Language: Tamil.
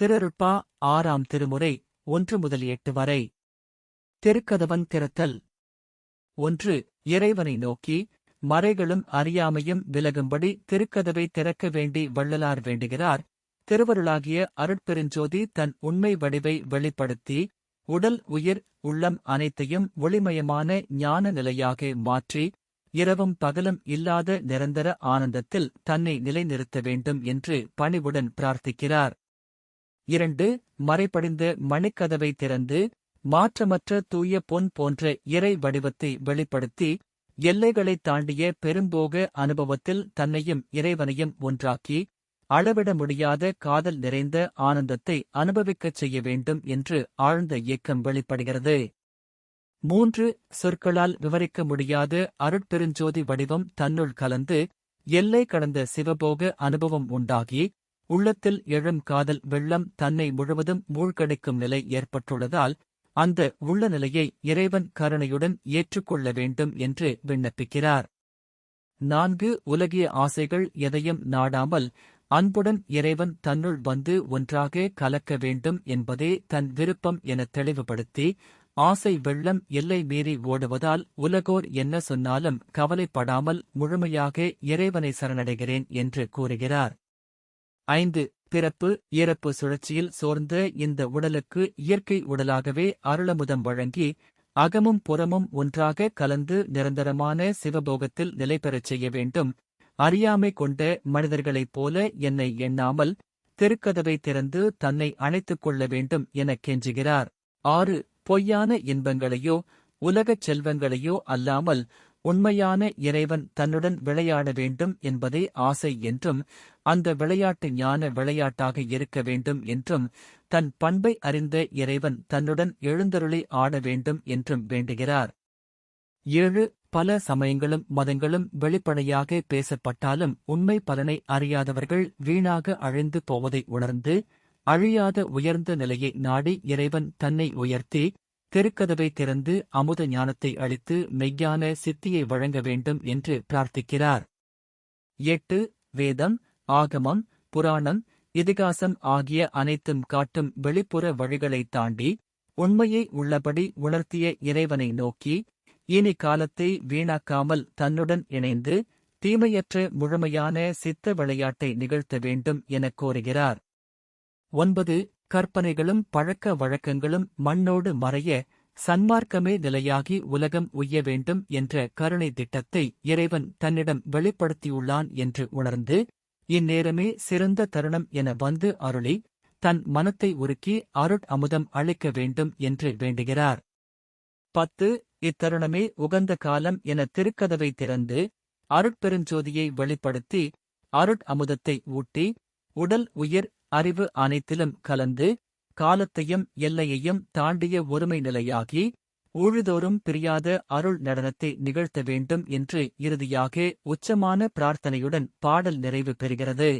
திருருட்பா ஆறாம் திருமுறை ஒன்று முதல் எட்டு வரை. திருக்கதவன் திறத்தல். ஒன்று இறைவனை நோக்கி மறைகளும் அறியாமையும் விலகும்படி திருக்கதவை திறக்க வேண்டி வள்ளலார் வேண்டுகிறார். திருவருளாகிய அருட்பெருஞ்சோதி தன் உண்மை வடிவை வெளிப்படுத்தி உடல் உயிர் உள்ளம் அனைத்தையும் ஒளிமயமான ஞான நிலையாக மாற்றி இரவும் பகலும் இல்லாத நிரந்தர ஆனந்தத்தில் தன்னை நிலைநிறுத்த வேண்டும் என்று பணிவுடன் பிரார்த்திக்கிறார். இரண்டு மறைபடிந்து மணிக்கதவை திறந்து மாற்றமற்ற தூய பொன் போன்ற இறை வடிவத்தை வெளிப்படுத்தி எல்லைகளைத் தாண்டிய பெரும்போக அனுபவத்தில் தன்னையும் இறைவனையும் ஒன்றாக்கி அளவிட முடியாத காதல் நிறைந்த ஆனந்தத்தை அனுபவிக்கச் செய்ய வேண்டும் என்று ஆழ்ந்த இயக்கம் வெளிப்படுகிறது. மூன்று சொற்களால் விவரிக்க முடியாத அருட்பெருஞ்சோதி வடிவம் தன்னுள் கலந்து எல்லை கடந்த சிவபோக அனுபவம் உண்டாகி உள்ளத்தில் எழும் காதல் வெள்ளம் தன்னை முழுவதும் மூழ்கடிக்கும் நிலை ஏற்பட்டுள்ளதால் அந்த உள்ள நிலையை இறைவன் கருணையுடன் ஏற்றுக்கொள்ள வேண்டும் என்று விண்ணப்பிக்கிறார். நான்கு உலகிய ஆசைகள் எதையும் நாடாமல் அன்புடன் இறைவன் தன்னுள் வந்து ஒன்றாக கலக்க வேண்டும் என்பதே தன் விருப்பம் என தெளிவுபடுத்தி ஆசை வெள்ளம் எல்லை மீறி ஓடுவதால் உலகோர் என்ன சொன்னாலும் கவலைப்படாமல் முழுமையாக இறைவனை சரணடைகிறேன் என்று கூறுகிறார். ஐந்து பிறப்பு இறப்பு சுழற்சியில் சோர்ந்த இந்த உடலுக்கு இயற்கை உடலாகவே அருளமுதம் வழங்கி அகமும் புறமும் ஒன்றாக கலந்து நிரந்தரமான சிவபோகத்தில் நிலைபெறச் செய்ய வேண்டும். அறியாமை கொண்ட மனிதர்களைப் போல என்னை எண்ணாமல் திருக்கதவை திறந்து தன்னை அணைத்துக் கொள்ள வேண்டும் எனக் கெஞ்சுகிறார். ஆறு பொய்யான இன்பங்களையோ உலகச் செல்வங்களையோ அல்லாமல் உண்மையான இறைவன் தன்னுடன் விளையாட வேண்டும் என்பதே ஆசை என்றும் அந்த விளையாட்டு ஞான விளையாட்டாக இருக்க வேண்டும் என்றும் தன் பண்பை அறிந்த இறைவன் தன்னுடன் எழுந்தருளி ஆட வேண்டும் என்றும் வேண்டுகிறார். ஏழு பல சமயங்களும் மதங்களும் வெளிப்படையாக பேசப்பட்டாலும் உண்மை பலனை அறியாதவர்கள் வீணாக அழிந்து போவதை உணர்ந்து அழியாத உயர்ந்த நிலையை நாடி இறைவன் தன்னை உயர்த்தி தெருக்கதவை திறந்து அமுத ஞானத்தை அளித்து மெய்யான சித்தியை வழங்க வேண்டும் என்று பிரார்த்திக்கிறார். எட்டு வேதம் ஆகமம் புராணம் இதிகாசம் ஆகிய அனைத்தும் காட்டும் வெளிப்புற வழிகளைத் தாண்டி உண்மையை உள்ளபடி உணர்த்திய இறைவனை நோக்கி இனி காலத்தை வீணாக்காமல் தன்னுடன் இணைந்து தீமையற்ற முழுமையான சித்த விளையாட்டை நிகழ்த்த வேண்டும் எனக் கோருகிறார். ஒன்பது கற்பனைகளும் பழக்க வழக்கங்களும் மண்ணோடு மறைய சன்மார்க்கமே நிலையாகி உலகம் உய்ய வேண்டும் என்ற கருணை திட்டத்தை இறைவன் தன்னிடம் வெளிப்படுத்தியுள்ளான் என்று உணர்ந்து இந்நேரமே சிறந்த தருணம் என வந்து அருளி தன் மனத்தை உருக்கி அருட் அமுதம் அளிக்க வேண்டும் என்று வேண்டுகிறார். பத்து இத்தருணமே உகந்த காலம் என திருக்கதவை திறந்து அருட்பெருஞ்சோதியை வெளிப்படுத்தி அருட் அமுதத்தை ஊட்டி உடல் உயிர் அறிவு அனைத்திலும் கலந்து காலத்தையும் எல்லையையும் தாண்டிய ஒருமை நிலையாகி ஊழுதோறும் பிரியாத அருள் நடனத்தை நிகழ்த்த வேண்டும் என்று இறுதியாக உச்சமான பிரார்த்தனையுடன் பாடல் நிறைவு பெறுகிறது.